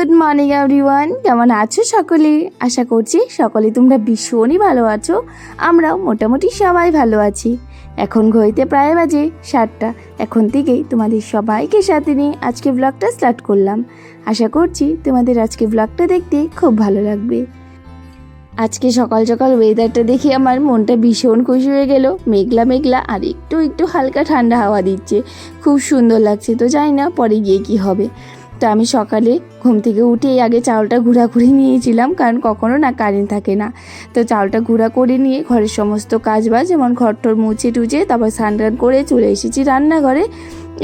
Good morning, everyone. কেমন আছো সকলে? আশা করছি সকলে তোমরা ভীষণই ভালো আছো। আমরাও মোটামুটি সবাই ভালো আছি। এখন ঘড়িতে প্রায় বাজে সাতটা। এখন থেকেই তোমাদের সবাইকে সাথে নিয়ে আজকে ব্লগটা স্টার্ট করলাম। আশা করছি তোমাদের আজকে ব্লগটা দেখতে খুব ভালো লাগবে। আজকে সকাল সকাল ওয়েদারটা দেখে আমার মনটা ভীষণ খুশি হয়ে গেল। মেঘলা মেঘলা আর একটু একটু হালকা ঠান্ডা হাওয়া দিচ্ছে। খুব সুন্দর লাগছে, তো জানি না পরে গিয়ে কি হবে। তো আমি সকালে ঘুম থেকে উঠেই আগে চাউলটা গুঁড়া করে নিয়েছিলাম, কারণ কখনো না কারেন্ট থাকে না। তো চাউলটা গুঁড়া করে নিয়ে ঘরের সমস্ত কাজ বাজ যেমন ঘরটর মুছে টুচে তারপর স্নান করে চলে এসেছি রান্নাঘরে।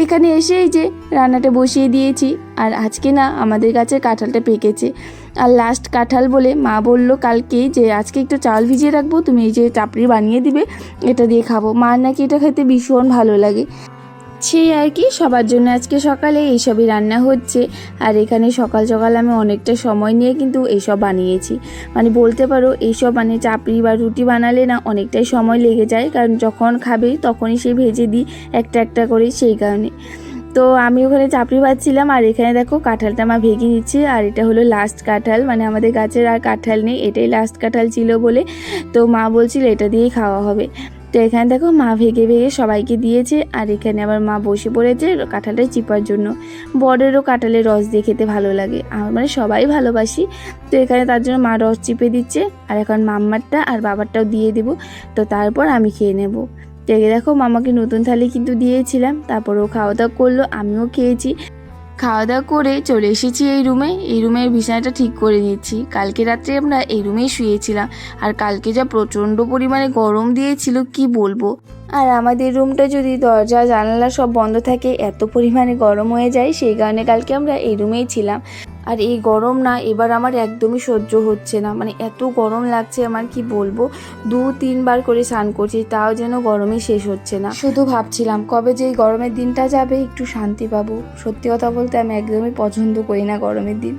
এখানে এসে এই যে রান্নাটা বসিয়ে দিয়েছি, আর আজকে না আমাদের গাছের কাঁঠালটা পেকেছে। আর লাস্ট কাঁঠাল বলে মা বলল কালকে যে আজকে একটু চাল ভিজিয়ে রাখব, তুমি এই যে চাপড়ি বানিয়ে দিবে, এটা দিয়ে খাব। মার নাকি এটা খেতে ভীষণ ভালো লাগে। সেই আর কি। সবার জন্য আজকে সকালে এইসবই রান্না হচ্ছে। আর এখানে সকাল সকাল আমি অনেকটা সময় নিয়ে কিন্তু এইসব বানিয়েছি। মানে বলতে পারো, এইসব মানে চাপড়ি বা রুটি বানালে না অনেকটাই সময় লেগে যায়। কারণ যখন খাবে তখনই সে ভেজে দিই একটা একটা করে সেই কারণে। তো আমি ওখানে চাপড়ি ভাজছিলাম আর এখানে দেখো কাঁঠালটা মা ভেঙে নিচ্ছে আর এটা হলো লাস্ট কাঁঠাল। মানে আমাদের গাছের আর কাঁঠাল নেই। এটাই লাস্ট কাঁঠাল ছিল বলে তো মা বলছিল এটা দিয়েই খাওয়া হবে। তো এখানে দেখো মা ভেগে ভেগে সবাইকে দিয়েছে, আর এখানে আবার মা বসে পড়েছে কাঁঠালটা চিপার জন্য। বড়েরও কাঁঠালের রস দিয়ে খেতে ভালো লাগে, আমার মানে সবাই ভালোবাসি। তো এখানে তার জন্য মা রস চিপে দিচ্ছে, আর এখন মাম্মারটা আর বাবারটাও দিয়ে দেবো, তো তারপর আমি খেয়ে নেব। এই দেখো মামাকে নতুন থালি কিন্তু দিয়েছিলাম, তারপর ও খাওয়া দাওয়া করল, আমিও খেয়েছি। খাওয়া দাওয়া করে চলে এসেছি এই রুমে। এই রুমের বিছানাটা ঠিক করে নিচ্ছি কালকে রাত্রে আমরা এই রুমেই শুয়েছিলাম। আর কালকে যা প্রচণ্ড পরিমাণে গরম দিয়েছিল, কি বলব? আর আমাদের রুমটা যদি দরজা, জানালা সব বন্ধ থাকে, এত পরিমাণে গরম হয়ে যায়, সেই কারণে কালকে আমরা এই রুমেই ছিলাম। আর এই গরম না, এবার আমার একদমই সহ্য হচ্ছে না। মানে এত গরম লাগছে, আমার কি বলব? দু, তিনবার করে স্নান করছি, তাও যেন গরমে শেষ হচ্ছে না। শুধু ভাবছিলাম, কবে যে এই গরমের দিনটা যাবে, একটু শান্তি পাবো। সত্যি কথা বলতে আমি একদমই পছন্দ করি না গরমের দিন।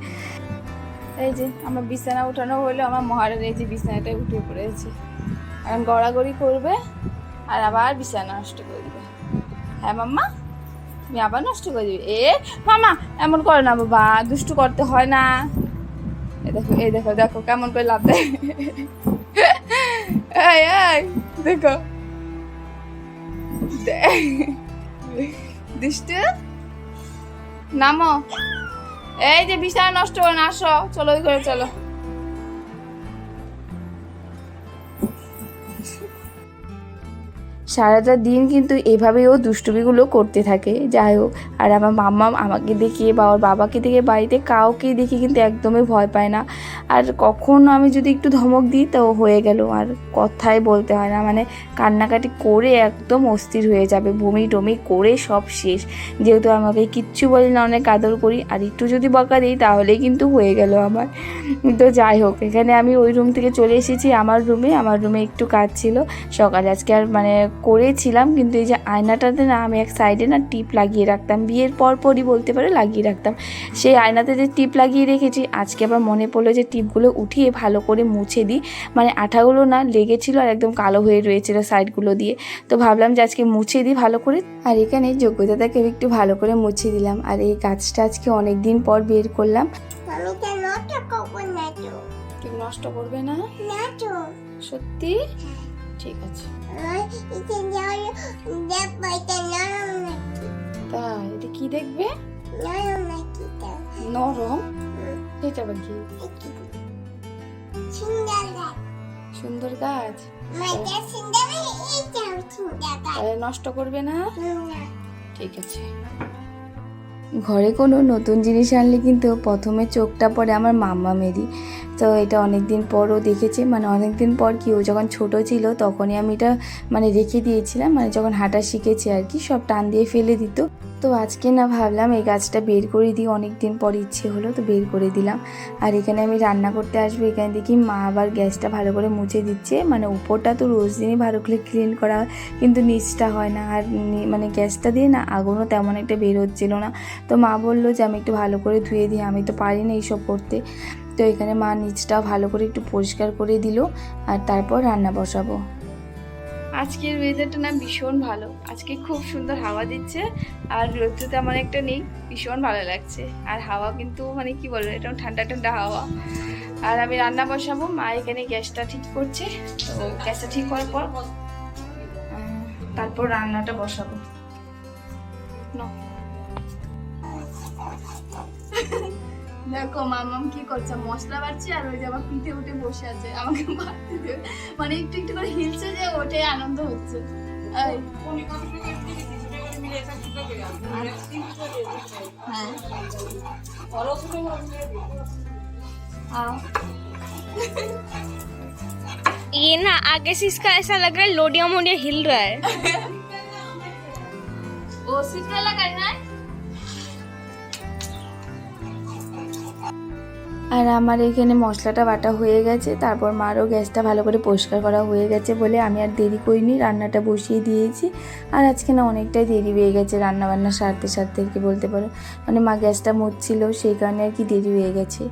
এই যে, আমার বিছানা উঠানো হলো, আমার মহারাজ এই যে বিছানাটাই উঠে পড়েছে। এখন গড়াগড়ি করবে, আর আবার বিছানা নষ্ট করবে হ্যাঁ মাম্মা? তুমি আবার নষ্ট করে দিবে। এ, মামা, এমন করে না বাবা, দুষ্টু করতে হয় না। এই দেখো এই দেখো দেখো, কেমন করে লাভ দেয়। দেখো। দুষ্টু, নামো। এই যে বিছানা নষ্ট করে না, আসো, চলো ওই করে চলো। সারাটা দিন কিন্তু এভাবেই ও দুষ্টুমিগুলো করতে থাকে। যাই হোক, আর আমার মাম্মা আমাকে দেখিয়ে বা ওর বাবাকে দেখে বাড়িতে কাউকে দেখে কিন্তু একদমই ভয় পায় না। আর কখন আমি যদি একটু ধমক দিই তো হয়ে গেল। আর কথাই বলতে হয় না মানে কান্নাকাটি করে একদম অস্থির হয়ে যাবে, বমি টমি করে সব শেষ। যেহেতু আমাকে কিচ্ছু বলি না, অনেক আদর করি। আর একটু যদি বকা দিই তাহলেই কিন্তু হয়ে গেল আমার। তো যাই হোক, এখানে আমি ওই রুম থেকে চলে এসেছি, আমার রুমে। আমার রুমে একটু কাজ ছিল। সকালে আজকে আর মানে করেছিলাম কিন্তু এই যে আয়নাটাতে না আমি এক সাইডে না টিপ লাগিয়ে রাখতাম। বিয়ের পর পরই বলতে পারে লাগিয়ে রাখতাম। সেই আয়নাতে যে টিপ লাগিয়ে রেখেছি আজকে আবার মনে পড়ল যে টিপগুলো উঠিয়ে ভালো করে মুছে দিই। মানে আঠাগুলো না লেগেছিলো আর একদম কালো হয়ে রয়েছিল সাইডগুলো দিয়ে। তো ভাবলাম যে আজকে মুছে দিই ভালো করে। আর এখানে যোগ্যতাটাকে একটু ভালো করে মুছে দিলাম। আর এই গাছটা আজকে অনেক দিন পর বের করলাম। নষ্ট করবে না না? সত্যি? ঠিক আছে। তাই এটা কি দেখবে? নরম? এটা আবার কি? সুন্দর গাছ? নষ্ট করবে না? ঠিক আছে। ঘরে কোনো নতুন জিনিস আনলে কিন্তু প্রথমে চোখটা পড়ে আমার মাম্মা মেরি। তো এটা অনেক দিন পরও দেখেছে মানে অনেক দিন পর কি ও যখন ছোট ছিল তখনই আমি এটা মানে রেখে দিয়েছিলাম মানে যখন হাঁটা শিখেছে আর কি, সব টান দিয়ে ফেলে দিত। তো আজকে না ভাবলাম এই গাছটা বের করে দিই অনেক দিন পর ইচ্ছে হলো তো বের করে দিলাম। আর এখানে আমি রান্না করতে আসব, এখানে দেখি মা আবার গ্যাসটা ভালো করে মুছে দিচ্ছে। মানে উপরটা তো রোজ দিনই ভালো করে ক্লিন করা হয় কিন্তু নিচটা হয় না। আর মানে গ্যাসটা দিয়ে না আগুনও তেমন একটা বের হচ্ছিল না। তো মা বলল যে, আমি একটু ভালো করে ধুয়ে দিই, আমি তো পারি না এইসব করতে। তো এখানে মা নিচটাও ভালো করে একটু পরিষ্কার করে দিল, আর তারপর রান্না বসাবো। আজকের ওয়েদারটা না ভীষণ ভালো। আজকে খুব সুন্দর হাওয়া দিচ্ছে আর রোদ্র তেমন একটা নেই, ভীষণ ভালো লাগছে। আর হাওয়া কিন্তু মানে কি বলব এটা ঠান্ডা ঠান্ডা হাওয়া। আর আমি রান্না বসাবো, মা এখানে গ্যাসটা ঠিক করছে, তো গ্যাসটা ঠিক করার পর তারপর রান্নাটা বসাবো। নাও। দেখো মামাম কি করছে মশলা বাড়ছে আর ওই যে আবার পিঠে উঠে বসে আছে আমাকে মারতে দেবে মানে একটু একটু করে হিলছে যে ওটাই আনন্দ হচ্ছে এই, হ্যাঁ आओ। ये ना आगे से इसका ऐसा लग रहा है लोडिया मोडिया हिल रहा है ओ सीधा लगाई ना আর আমার এখানে মশলাটা বাটা হয়ে গেছে, তারপর মারও গ্যাসটা ভালো করে পরিষ্কার করা হয়ে গেছে বলে আমি আর দেরি করিনি, রান্নাটা বসিয়ে দিয়েছি। আর আজকে না অনেকটাই দেরি হয়ে গেছে রান্না বান্না সারতে সারতে কি বলতে পারো। মানে মা গ্যাসটা মুছছিল, সেই কারণে আর কি দেরি হয়ে গেছে।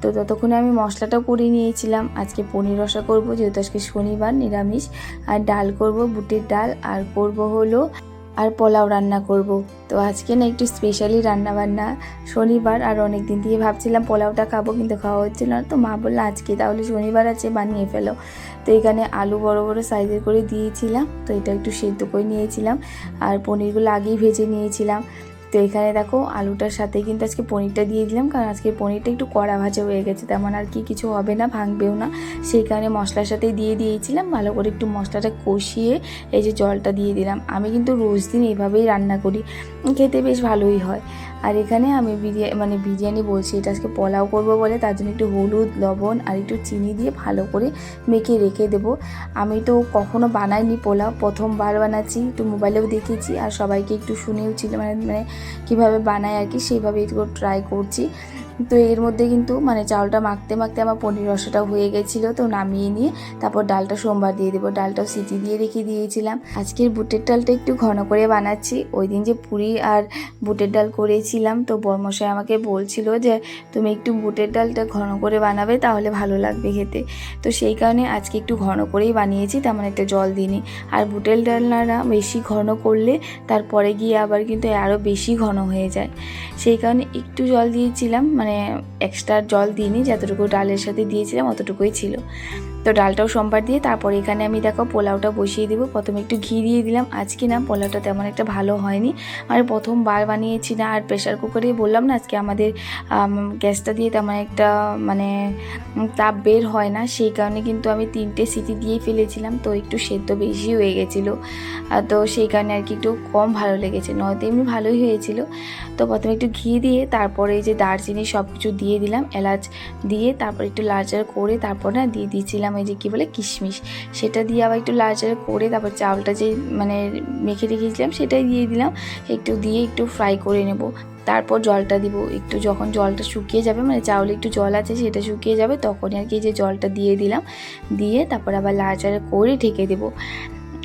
তো ততক্ষণে আমি মশলাটাও করে নিয়েছিলাম। আজকে পনির রসা করব, যেহেতু আজকে শনিবার, নিরামিষ। আর ডাল করব, বুটের ডাল। আর করব হলো আর পোলাও রান্না করব। তো আজকে না একটু স্পেশালি রান্না বান্না শনিবার আর অনেক দিন দিয়ে ভাবছিলাম পোলাওটা খাব কিন্তু খাওয়া হচ্ছিল না। তো মা বলল, আজকে তাহলে শনিবার আছে, বানিয়ে ফেলো। তো এখানে আলু বড় বড় সাইজের করে দিয়েছিলাম। তো এটা একটু সেদ্ধ করে নিয়েছিলাম। আর পনিরগুলো আগেই ভেজে নিয়েছিলাম। তো এখানে দেখো আলুটার সাথে কিন্তু আজকে পনিরটা দিয়ে দিলাম, কারণ আজকে পনিরটা একটু কড়া ভাজা হয়ে গেছে, তেমন আর কি কিছু হবে না, ভাঙবেও না। সেই কারণে মশলার সাথে দিয়ে দিয়েছিলাম, ভালো করে একটু মশলাটা কষিয়ে এই যে জলটা দিয়ে দিলাম। আমি কিন্তু রোজ দিন এভাবেই রান্না করি, খেতে বেশ ভালোই হয়। আর এখানে আমি বিরিয়ানি মানে বিরিয়ানি বলছি, এটা আজকে পোলাও করব বলে, তার জন্য একটু হলুদ, লবণ আর একটু চিনি দিয়ে ভালো করে মেখে রেখে দেব। আমি তো কখনো বানাইনি পোলাও, প্রথমবার বানাচ্ছি, একটু মোবাইলেও দেখেছি আর সবাইকে একটু শুনেওছিল মানে মানে কীভাবে বানায় আর কি সেইভাবে একটু ট্রাই করছি। তো এর মধ্যে কিন্তু মানে চাউলটা মাখতে মাখতে আমার পনির রসাটাও হয়ে গেছিল, তো নামিয়ে নিয়ে তারপর ডালটা সোমবার দিয়ে দেবো। ডালটাও সিটি দিয়ে রেখে দিয়েছিলাম। আজকের বুটের ডালটা একটু ঘন করে বানাচ্ছি। ওই দিন যে পুরি আর বুটের ডাল করেছিলাম, তো বর্মশাই আমাকে বলছিল যে, তুমি একটু বুটের ডালটা ঘন করে বানাবে, তাহলে ভালো লাগবে খেতে। তো সেই কারণে আজকে একটু ঘন করেই বানিয়েছি, তেমন একটা জল দিইনি। আর বুটের ডালনারা বেশি ঘন করলে তারপরে গিয়ে আবার কিন্তু আরও বেশি ঘন হয়ে যায়। সেই কারণে একটু জল দিয়েছিলাম মানে এক্সট্রা জল দিইনি যতটুকু ডালের সাথে দিয়েছিলাম অতটুকুই ছিল। তো ডালটাও সোমবার দিয়ে তারপর এখানে আমি দেখো পোলাওটা বসিয়ে দিব। প্রথমে একটু ঘি দিয়ে দিলাম। আজকে না পোলাওটা তেমন একটা ভালো হয়নি। আর প্রথমবার বানিয়েছি না, আর প্রেশার কুকারে বললাম না, আজকে আমাদের গ্যাসটা দিয়ে তেমন একটা মানে তাপ বের হয় না। সেই কারণে কিন্তু আমি তিনটে সিটি দিয়ে ফেলেছিলাম, তো একটু সেদ্ধ বেশি হয়ে গেছিল। তো সেই কারণে আর কি একটু কম ভালো লেগেছে, নয়তো এমনি ভালোই হয়েছিল। তো প্রথমে একটু ঘি দিয়ে তারপরে এই যে দারচিনি সব কিছু দিয়ে দিলাম, এলাচ দিয়ে তারপর একটু লালচার করে তারপর না দিয়ে দিয়েছিলাম এই যে কী বলে কিশমিশ, সেটা দিয়ে আবার একটু লালচার করে তারপর চাউলটা যে মানে মেখে রেখেছিলাম সেটাই দিয়ে দিলাম। একটু দিয়ে একটু ফ্রাই করে নেব। তারপর জলটা দিব। একটু যখন জলটা শুকিয়ে যাবে মানে চাউলে একটু জল আছে সেটা শুকিয়ে যাবে, তখনই আর কি যে জলটা দিয়ে দিলাম। দিয়ে তারপর আবার লাড়াচাড়া করে ঢেকে দেবো।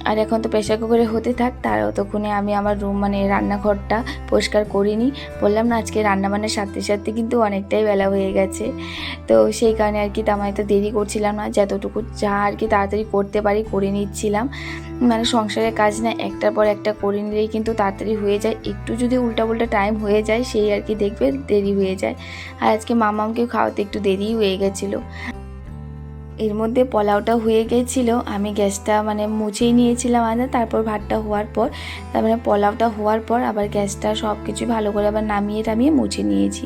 আর এখন তো প্রেশার কুকারে হতে থাক, তার অতক্ষণে আমি আমার রুম মানে রান্নাঘরটা পরিষ্কার করিনি। বললাম না, আজকে রান্নাবান্নার সাথে সাথে কিন্তু অনেকটাই বেলা হয়ে গেছে। তো সেই কারণে আর কি তেমন একটা দেরি করছিলাম না, যতটুকু যা আর কি তাড়াতাড়ি করতে পারি করে নিচ্ছিলাম। মানে সংসারের কাজ না, একটার পর একটা করে নিলেই কিন্তু তাড়াতাড়ি হয়ে যায়। একটু যদি উল্টা উল্টা টাইম হয়ে যায়, সেই আর কি দেখবে দেরি হয়ে যায়। আর আজকে মামামকেও খাওয়াতে একটু দেরিই হয়ে গেছিল। এর মধ্যে পোলাওটা হয়ে গেছিল, আমি গ্যাসটা মানে মুছেই নিয়েছিলাম আদা, তারপর ভাতটা হওয়ার পর তারপরে পোলাওটা হওয়ার পর আবার গ্যাসটা সব কিছু ভালো করে আবার নামিয়ে টামিয়ে মুছে নিয়েছি।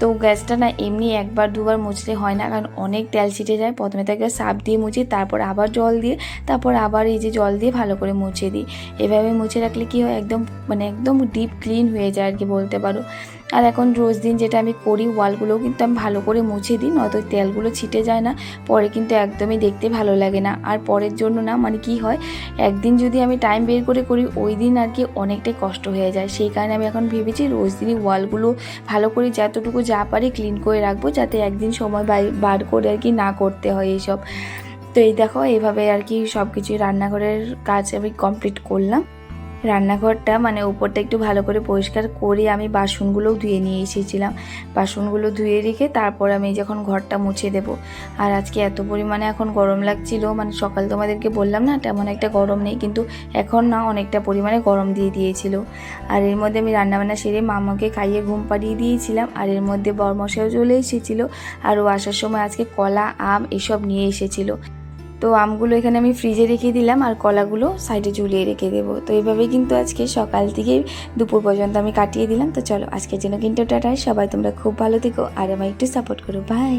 তো গ্যাসটা না এমনি একবার দুবার মুছলে হয় না, কারণ অনেক তেল ছিটে যায়। প্রথমে তাকে সাপ দিয়ে মুছি, তারপর আবার জল দিয়ে, তারপর আবার এই যে জল দিয়ে ভালো করে মুছে দিই। এভাবে মুছে রাখলে কি হয়, একদম মানে একদম ডিপ ক্লিন হয়ে যায় আর কি বলতে পারো। আর এখন রোজ দিন যেটা আমি করি, ওয়ালগুলোও কিন্তু আমি ভালো করে মুছে দিই, নয়তো তেলগুলো ছিটে যায় না। পরে কিন্তু একদমই দেখতে ভালো লাগে না। আর পরের জন্য না মানে কি হয়, একদিন যদি আমি টাইম বের করে করি, ওই দিন আর কি অনেকটাই কষ্ট হয়ে যায়। সেই কারণে আমি এখন ভেবেছি রোজ দিনই ওয়ালগুলো ভালো করে যতটুকু যা পারি ক্লিন করে রাখব, যাতে একদিন সময় বার করে আর কি না করতে হয় এইসব। তো এই দেখো এইভাবে আর কি সব কিছু রান্নাঘরের কাজ আমি কমপ্লিট করলাম। রান্নাঘরটা মানে উপরটা একটু ভালো করে পরিষ্কার করে আমি বাসনগুলোও ধুয়ে নিয়ে এসেছিলাম। বাসনগুলো ধুয়ে রেখে তারপর আমি যখন ঘরটা মুছে দেব। আর আজকে এত পরিমাণে এখন গরম লাগছিল মানে সকাল তোমাদেরকে বললাম না তেমন একটা গরম নেই, কিন্তু এখন না অনেকটা পরিমাণে গরম দিয়ে দিয়েছিল। আর এর মধ্যে আমি রান্নাবান্না সেরে মামাকে খাইয়ে ঘুম পাড়িয়ে দিয়েছিলাম। আর এর মধ্যে বরমশাও চলে এসেছিল। আর ও আসার সময় আজকে কলা, আম এসব নিয়ে এসেছিল। তো আমগুলো এখানে আমি ফ্রিজে রেখে দিলাম আর কলাগুলো সাইডে ঝুলিয়ে রেখে দেবো। তো এইভাবেই কিন্তু আজকে সকাল থেকে দুপুর পর্যন্ত আমি কাটিয়ে দিলাম। তো চলো আজকের জন্য কিন্তু টাটা। সবাই তোমরা খুব ভালো থেকো আর আমায় একটু সাপোর্ট করো। বাই